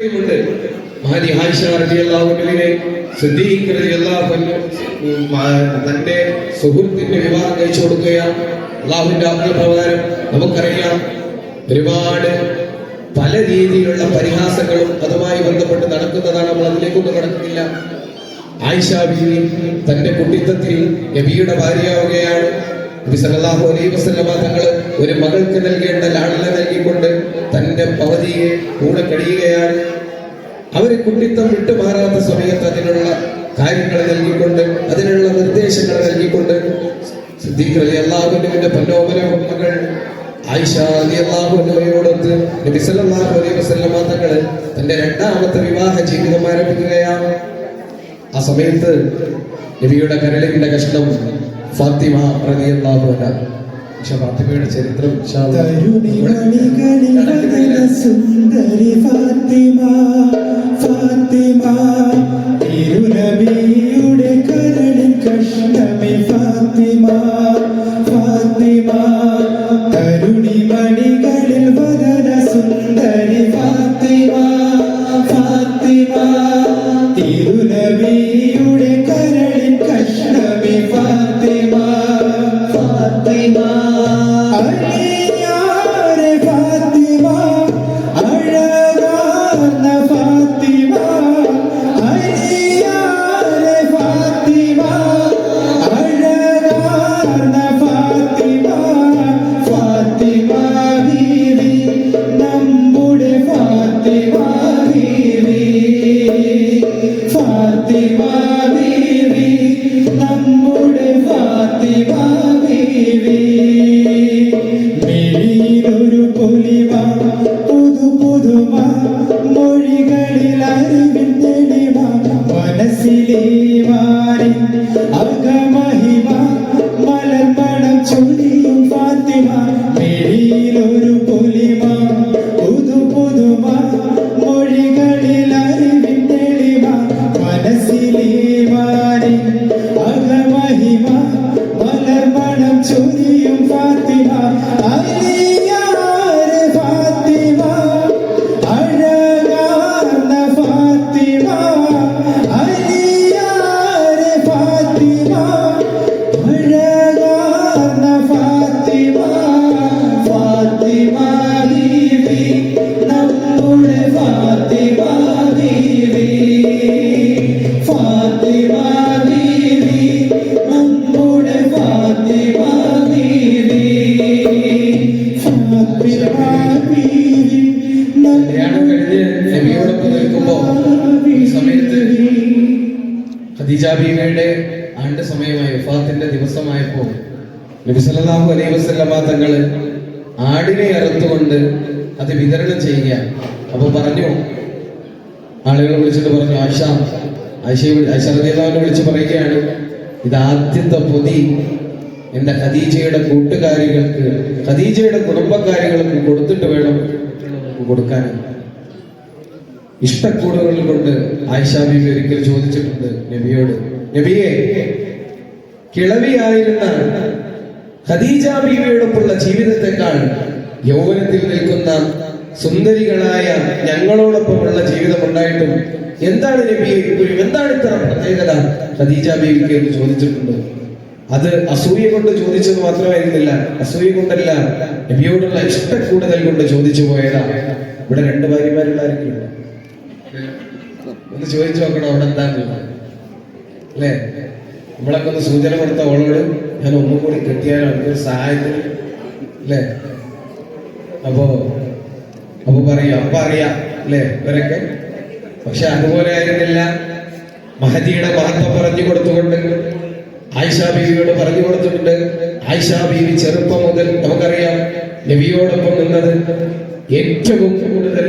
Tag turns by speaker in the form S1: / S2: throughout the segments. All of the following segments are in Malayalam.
S1: മഹദി ആയിഷ റളിയല്ലാഹുവിനെ സിദ്ദീഖ് റളിയല്ലാഹു തന്റെ സുഹൃത്തിന്റെ വിവാഹം കഴിച്ചു കൊടുക്കുകയാണ്. അള്ളാഹുവിന്റെ ആജ്ഞപ്രകാരം നമുക്കറിയാം ഒരുപാട് പല രീതിയിലുള്ള പരിഹാസങ്ങളും അതുമായി ബന്ധപ്പെട്ട് നടക്കുന്നതാണ് നമ്മൾ അതിലേക്കൊന്നും കടക്കുന്നില്ല. ആയിഷ ബീവി തന്റെ കുട്ടിത്തത്തിൽ നബിയുടെ ഭാര്യയാവുകയാണ്. നബി സല്ലല്ലാഹു അലൈഹി വസല്ലമ തങ്ങൾ ഒരു മകൾക്ക് നൽകേണ്ട ലാളന നൽകിക്കൊണ്ട് തന്റെ പവതിയെ കൂടെ കഴിയുകയാണ്. അവർ കുട്ടിത്തം വിട്ടുമാറാത്ത സമയത്ത് അതിനുള്ള കാര്യങ്ങൾ നൽകിക്കൊണ്ട് അതിനുള്ള നിർദ്ദേശങ്ങൾ നൽകിക്കൊണ്ട് എല്ലാ അള്ളാഹുവിന്റെ പൊന്നോമന മകൾ ആയിഷ അലി അള്ളാഹുവിനോടൊത്ത് നബി സല്ലല്ലാഹു അലൈഹി വസല്ലമ തങ്ങൾ തന്റെ രണ്ടാമത്തെ വിവാഹ ജീവിതം ആരംഭിക്കുകയാണ്. ആ സമയത്ത് നബിയുടെ കരളിന്റെ കഷ്ണം ഫാത്തിമ റളിയല്ലാഹു അൻഹ പക്ഷെ ഫാത്തിമയുടെ ചരിത്രം
S2: സുന്ദരി ഫാത്തിമ തിരുനബിയുടെ സുന്ദരി തിരുനബിയുടെ മിഴിയിലൊരു പൊലിമ പുതു പുതുമ മൊഴികളിൽ അറിവിൻ തെളിവ മനസ്സിലേ മാറി
S1: ഖദീജ ബീവിയുടെ ആണ്ട് സമയമായി വഫാത്തിന്റെ ദിവസമായപ്പോൾ നബി സല്ലല്ലാഹു അലൈഹി വസല്ലമ തങ്ങൾ ആടിനെ അറുത്തുകൊണ്ട് അത് വിതരണം ചെയ്യുക അപ്പൊ പറഞ്ഞു ആളുകൾ വിളിച്ചിട്ട് പറഞ്ഞു ആശ ആശ റളിയല്ലാഹുവിനെ വിളിച്ച് പറയുകയാണ് ഇത് ആദ്യത്തെ പൊതി എന്റെ ഖദീജയുടെ കൂട്ടുകാരികൾക്ക് ഖദീജയുടെ കുടുംബക്കാരികൾക്ക് കൊടുത്തിട്ട് വേണം കൊടുക്കാൻ ഇഷ്ടക്കൂടുകൾ കൊണ്ട് ആയിഷ ബീബി ഒരിക്കൽ ചോദിച്ചിട്ടുണ്ട് നബിയോട് നബിയെ കിളവിയായിരുന്ന ഖദീജ ബീവിയോടൊപ്പമുള്ള ജീവിതത്തെക്കാൾ യൗവനത്തിൽ നിൽക്കുന്ന സുന്ദരികളായ ഞങ്ങളോടൊപ്പമുള്ള ജീവിതം ഉണ്ടായിട്ടും എന്താണ് നബിയെ എന്താണ് ഇത്ര പ്രത്യേകത ഖദീജ ബീവിക്ക് എന്ന് ചോദിച്ചിട്ടുണ്ട് അത് അസൂയ കൊണ്ട് ചോദിച്ചത് മാത്രമായിരുന്നില്ല അസൂയ കൊണ്ടല്ല നബിയോടുള്ള ഇഷ്ടക്കൂടുതൽ കൊണ്ട് ചോദിച്ചു പോയതാണ് ഇവിടെ രണ്ട് ഉണ്ടോ? ഒന്ന് ചോദിച്ചു നോക്കണം അവിടെ എന്താണെന്നുള്ളത് അല്ലേ? നമ്മളൊക്കെ ഒന്ന് സൂചന കൊടുത്ത ഓളോട് ഞാൻ ഒന്നും കൂടി കിട്ടിയാലോ എനിക്കൊരു സഹായത്തിന് അല്ലേ? അപ്പോ അപ്പൊ പറയും അപ്പൊ അറിയാം അല്ലേ? ഇവരൊക്കെ? പക്ഷെ അതുപോലെ ആയിരുന്നില്ല. മഹതിയുടെ മഹത്വം പറഞ്ഞു കൊടുത്തുകൊണ്ട് ആയിഷാ ബീവിയോട് പറഞ്ഞു കൊടുത്തിട്ടുണ്ട് ആയിഷാ ബീവി ചെറുപ്പം മുതൽ നമുക്കറിയാം നബിയോടൊപ്പം നിന്നത് ഏറ്റവും കൂടുതൽ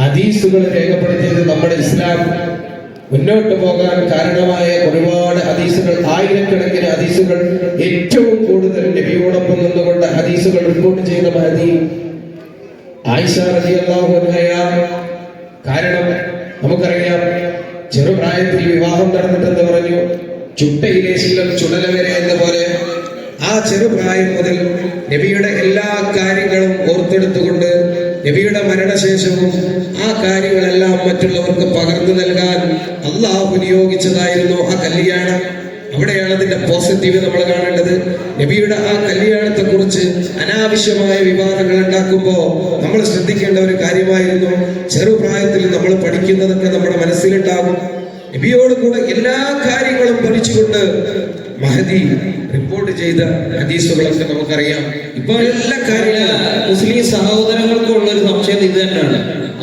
S1: ഹദീസുകൾ രേഖപ്പെടുത്തിയത് നമ്മുടെ ഇസ്ലാം മുന്നോട്ട് പോകാൻ കാരണമായ ഒരുപാട് ഹദീസുകൾ ആയിരക്കണക്കിന് ഹദീസുകൾ ഏറ്റവും കൂടുതൽ നബിയോടൊപ്പം നിന്നുകൊണ്ട് ഹദീസുകൾ റിപ്പോർട്ട് ചെയ്ത മഹതി ആയിഷ കാരണം നമുക്കറിയാം ചെറുപ്രായത്തിൽ വിവാഹം നടന്നിട്ടെന്ന് പറഞ്ഞു. ചുട്ടയിലെ ശീലം ചുടല വരെ എന്ന പോലെ ആ ചെറുപ്രായം മുതൽ നബിയുടെ എല്ലാ കാര്യങ്ങളും ഓർത്തെടുത്തുകൊണ്ട് നബിയുടെ മരണശേഷവും ആ കാര്യങ്ങളെല്ലാം മറ്റുള്ളവർക്ക് പകർന്നു നൽകാൻ അള്ളാഹു വിനിയോഗിച്ചതായിരുന്നു ആ കല്യാണം. അവിടെയാണ് അതിന്റെ പോസിറ്റീവ് നമ്മൾ കാണേണ്ടത്. നബിയുടെ ആ കല്യാണത്തെ കുറിച്ച് അനാവശ്യമായ വിവാദങ്ങൾ ഉണ്ടാക്കുമ്പോൾ നമ്മൾ ശ്രദ്ധിക്കേണ്ട ഒരു കാര്യമായിരുന്നു ചെറുപ്രായത്തിൽ നമ്മൾ പഠിക്കുന്നതൊക്കെ നമ്മുടെ മനസ്സിലുണ്ടാകും. നബിയോട് കൂടെ എല്ലാ കാര്യങ്ങളും പഠിച്ചുകൊണ്ട് മഹദി റിപ്പോർട്ട് ചെയ്ത ഹദീസുകളൊക്കെ നമുക്കറിയാം.
S3: ഇപ്പൊ
S1: എല്ലാ കാര്യങ്ങളും
S3: മുസ്ലിം സഹോദരങ്ങൾക്കുള്ള ഒരു സംശയം ഇത് തന്നെയാണ്.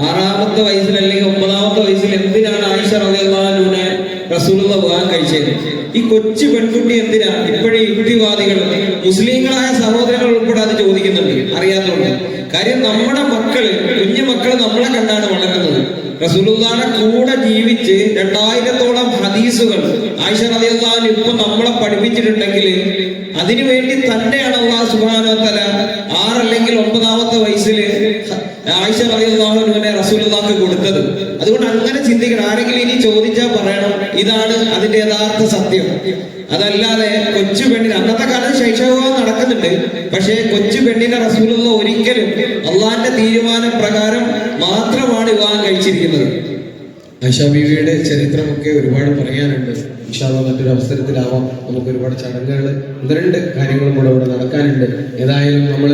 S3: ആറാമത്തെ വയസ്സിൽ അല്ലെങ്കിൽ ഒമ്പതാമത്തെ വയസ്സിൽ എന്തിനാണ് ആയിഷ റളിയല്ലാഹുവിനെ റസൂലുള്ള വിവാഹം കഴിച്ചത്? ഈ കൊച്ചു പെൺകുട്ടി എന്തിനാ ഇപ്പോഴും യുക്തിവാദികൾ മുസ്ലിങ്ങളായ സഹോദരങ്ങൾ ഉൾപ്പെടെ അത് ചോദിക്കുന്നുണ്ട്. അറിയാത്തതുകൊണ്ട് കാര്യം നമ്മുടെ മക്കൾ കുഞ്ഞു മക്കൾ നമ്മളെ കണ്ടാണ് വളരുന്നത് റസൂലുള്ളാടെ കൂടെ ജീവിച്ച് രണ്ടായിരത്തോളം ഹദീസുകൾ ആയിഷ റളിയല്ലാഹു ഇപ്പൊ നമ്മളെ പഠിപ്പിച്ചിട്ടുണ്ടെങ്കിൽ അതിനു വേണ്ടി തന്നെയാണ് അള്ളാഹു സുബ്ഹാനഹു തആല ആറല്ലെങ്കിൽ ഒമ്പതാമത്തെ വയസ്സിൽ ആയിഷ റളിയല്ലാഹു റളിയല്ലാഹുവിനെ റസൂലുള്ളാഹിക്ക് കൊടുത്തത്. അതുകൊണ്ട് അങ്ങനെ ചിന്തിക്കണം. ആരെങ്കിലും ഇനി ചോദിച്ചാൽ പറയണം. ഇതാണ് അതിന്റെ യഥാർത്ഥ സത്യം. അതല്ലാതെ കൊച്ചു പെണ്ണിന് അന്നത്തെ കാലത്ത് ശൈശവവിവാഹം നടക്കുന്നുണ്ട് പക്ഷേ കൊച്ചു പെണ്ണിനെ റസൂലുള്ള ഒരിക്കലും അള്ളാഹിന്റെ തീരുമാന പ്രകാരം മാത്രമാണ് വിവാഹം കഴിച്ചിരിക്കുന്നത്.
S1: ആശാബീവിയുടെ ബീവിയുടെ ചരിത്രമൊക്കെ ഒരുപാട് പറയാനുണ്ട്. ഇൻഷാല്ല മറ്റൊരു അവസരത്തിലാവാം. നമുക്ക് ഒരുപാട് ചടങ്ങുകൾ ഒന്ന് രണ്ട് കാര്യങ്ങളും കൂടെ ഇവിടെ നടക്കാനുണ്ട്. ഏതായാലും നമ്മൾ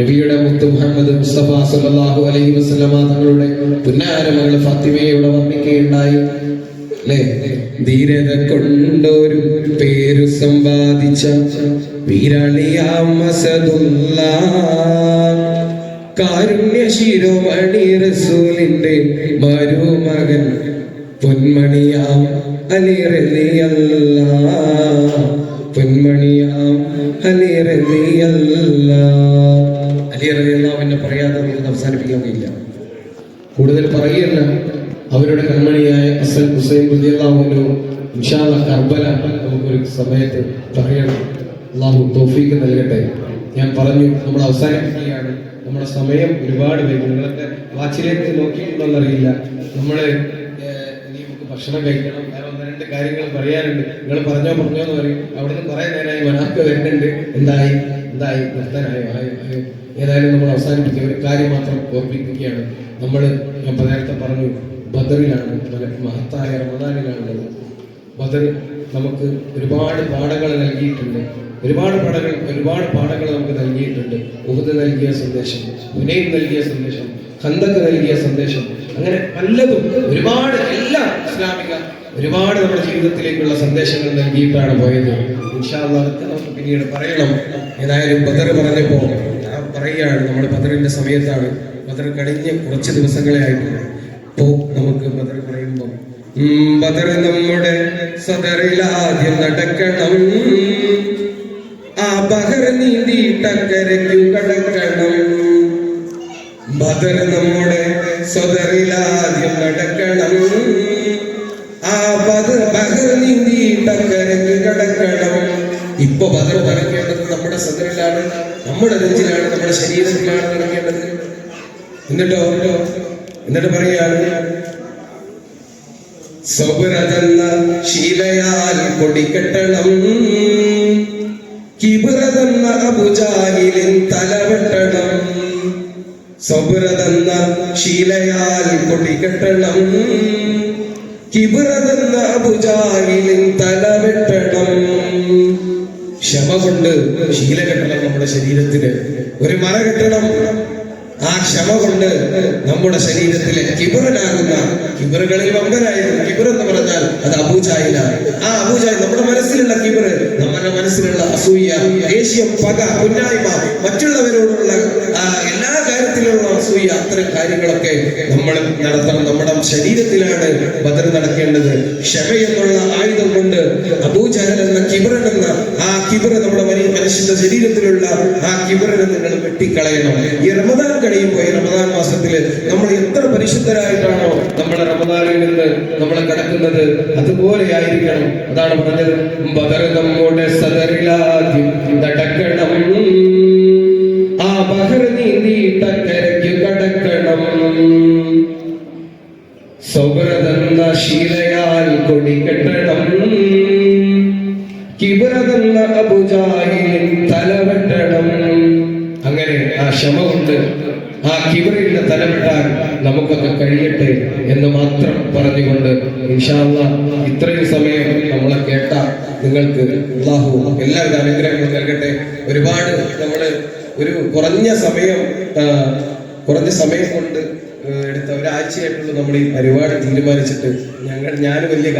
S1: നബിയുടെ മുത്ത് മുഹമ്മദ് മുസ്തഫ സല്ലല്ലാഹു അലൈഹി വസല്ലമ തങ്ങളുടെ പുന്നാരമകൾ ഫാത്തിമയെ ഇവിടെ വർണിക്കുകയുണ്ടായി അല്ലേ? ധീരത കൊണ്ടൊരു പേരു സമ്പാദിച്ച വീരാളിയാമസദുള്ള കാരുണ്യ ശിരോമണി റസൂലിന്റെ മരുമകൻ പൊന്മണിയാം അലിറലിയല്ല. പൊന്മണിയാം അലിറലിയല്ല. അലിറലിയല്ല അവനെ പറയാതെ നമുക്ക് അവസാനിപ്പിക്കാൻ കഴിയില്ല കൂടുതൽ പറയല്ല അവരുടെ കൺമണിയായ അസൽ ഹുസൈൻ റളിയല്ലാഹു ഇൻഷാല്ല കർബല നമുക്കൊരു സമയത്ത് പറയണം. അള്ളാഹു തോഫീക്ക് നൽകട്ടെ. ഞാൻ പറഞ്ഞു നമ്മൾ അവസാനിപ്പിക്കുകയാണ്. നമ്മുടെ സമയം ഒരുപാട് വരും നിങ്ങളൊക്കെ വാച്ചിലേക്ക് നോക്കിയിട്ടുണ്ടോന്നറിയില്ല നമ്മൾ നമുക്ക് ഭക്ഷണം കഴിക്കണം. വേറെ ഒന്ന് രണ്ട് കാര്യങ്ങൾ പറയാനുണ്ട്. നിങ്ങൾ പറഞ്ഞോ പറഞ്ഞോ എന്ന് പറയും. അവിടെ നിന്ന് കുറെ നേരമായി മനാക്ക് വരുന്നുണ്ട്. എന്തായി? എന്തായി? നിർത്താനായോ? ആയോ? ആയോ? ഏതായാലും നമ്മൾ അവസാനിപ്പിക്കുക. ഒരു കാര്യം മാത്രം ഓർമ്മിപ്പിക്കുകയാണ്. നമ്മൾ ഞാൻ നേരത്തെ പറഞ്ഞു ബദറിലാണ് മഹത്തായ റമദാനിലാണുള്ളത്. ബദർ നമുക്ക് ഒരുപാട് പാഠങ്ങൾ നൽകിയിട്ടുണ്ട്. ഒരുപാട് പാഠങ്ങൾ ഒരുപാട് പാഠങ്ങൾ നമുക്ക് നൽകിയിട്ടുണ്ട്. ഉഹദ് നൽകിയ സന്ദേശം ഹുനൈൻ നൽകിയ സന്ദേശം ഖന്തക്ക് നൽകിയ സന്ദേശം അങ്ങനെ പലതും ഒരുപാട് എല്ലാ ഇസ്ലാമിക ഒരുപാട് നമ്മുടെ ജീവിതത്തിലേക്കുള്ള സന്ദേശങ്ങൾ നൽകിയിട്ടാണ് പോയത്. ഇൻഷാ അല്ലാഹ് അതൊക്കെ നമുക്ക് പിന്നീട് പറയണം. ഏതായാലും ബദർ പറഞ്ഞപ്പോൾ ഞാൻ പറയുകയാണ് നമ്മൾ ബദറിന്റെ സമയത്താണ് ബദർ കഴിഞ്ഞ കുറച്ച് ദിവസങ്ങളെ ആയിട്ടുള്ളൂ അപ്പോൾ നമുക്ക് ബദർ പറയുമ്പോൾ ഉം, ബദർ നമ്മുടെ സദറിലാദ്യം നടക്കണം. ആ ബഹർ നീന്തിയിട്ടക്കരയ്ക്കും കടക്കണം. ബദർ നമ്മുടെ സദറിലാദ്യം നടക്കണം. ആ ബദർ ബഹർ നീന്തിയിട്ടക്കരയ്ക്ക് കടക്കണം. ഇപ്പൊ ബദർ നടക്കേണ്ടത് നമ്മുടെ സദറിലാണ് നമ്മുടെ നെഞ്ചിലാണ് നമ്മുടെ ശരീരത്തിലാണ് നടക്കേണ്ടത്. എന്നിട്ടോ? എന്നിട്ട് പറയാണ് സൗരതെന്ന ശീലയാൽ കൊടിക്കെട്ടണം. കിബിറതെന്ന അബുജാഹിലിൻ തലവെട്ടണം. സൗരതെന്ന ശീലയാൽ കൊടിക്കെട്ടണം. കിബിറതെന്ന അബുജാഹിലിൻ തലവെട്ടണം. ക്ഷമ കൊണ്ട് ശീല കെട്ടണം നമ്മുടെ ശരീരത്തിന്. ഒരു മറ കെട്ടണം. ആ ക്ഷമ കൊണ്ട് നമ്മുടെ ശരീരത്തിലെ കിബിറനാകുന്ന കിബിറുകളിൽ വമ്പനായിരുന്നു. കിബിർ എന്ന് പറഞ്ഞാൽ അത് അബൂജായില ആ അബൂജായി നമ്മുടെ മനസ്സിലുള്ള കിബിർ നമ്മുടെ മനസ്സിലുള്ള അസൂയ ദേഷ്യം പക ഉന്നായ്മ മറ്റുള്ളവരോടുള്ള എല്ലാ അത്തരം കാര്യങ്ങളൊക്കെ നമ്മൾ നടത്തണം. നമ്മുടെ ശരീരത്തിലാണ് ബദർ നടക്കേണ്ടത്. ക്ഷമ എന്നുള്ള ആയുധം കൊണ്ട് അബൂജഹൽ എന്ന കിബിറൻ എന്ന ആ കിബറ നമ്മുടെ മനി- മനുഷ്യന്റെ ശരീരത്തിലുള്ള ആ കിബിറിനെ നിങ്ങൾ വെട്ടിക്കളയണം. ഈ റമദാൻ കഴിയുമ്പോൾ ഈ റമദാൻ മാസത്തിൽ നമ്മൾ എത്ര പരിശുദ്ധരായിട്ടാണോ നമ്മുടെ റമദാനിൽ നിന്ന് നമ്മൾ കിടക്കുന്നത് അതുപോലെ ആയിരിക്കണം. അതാണ് പറഞ്ഞത് ബദർ നമ്മുടെ സദറിലാദ്യം നടക്കണം. കഴിയട്ടെ എന്ന് മാത്രം പറഞ്ഞുകൊണ്ട് ഇൻഷാല്ല ഇത്രയും സമയം നമ്മളെ കേട്ട നിങ്ങൾക്ക് അള്ളാഹു എല്ലാവിധ അനുഗ്രഹങ്ങളും നൽകട്ടെ. ഒരുപാട് നമ്മൾ ഒരു കുറഞ്ഞ സമയം കുറഞ്ഞ സമയം കൊണ്ട് എടുത്ത ഒരാഴ്ചയായിട്ടുള്ള നമ്മൾ ഈ പരിപാടി തീരുമാനിച്ചിട്ട്. ഞങ്ങൾ ഞാൻ വലിയ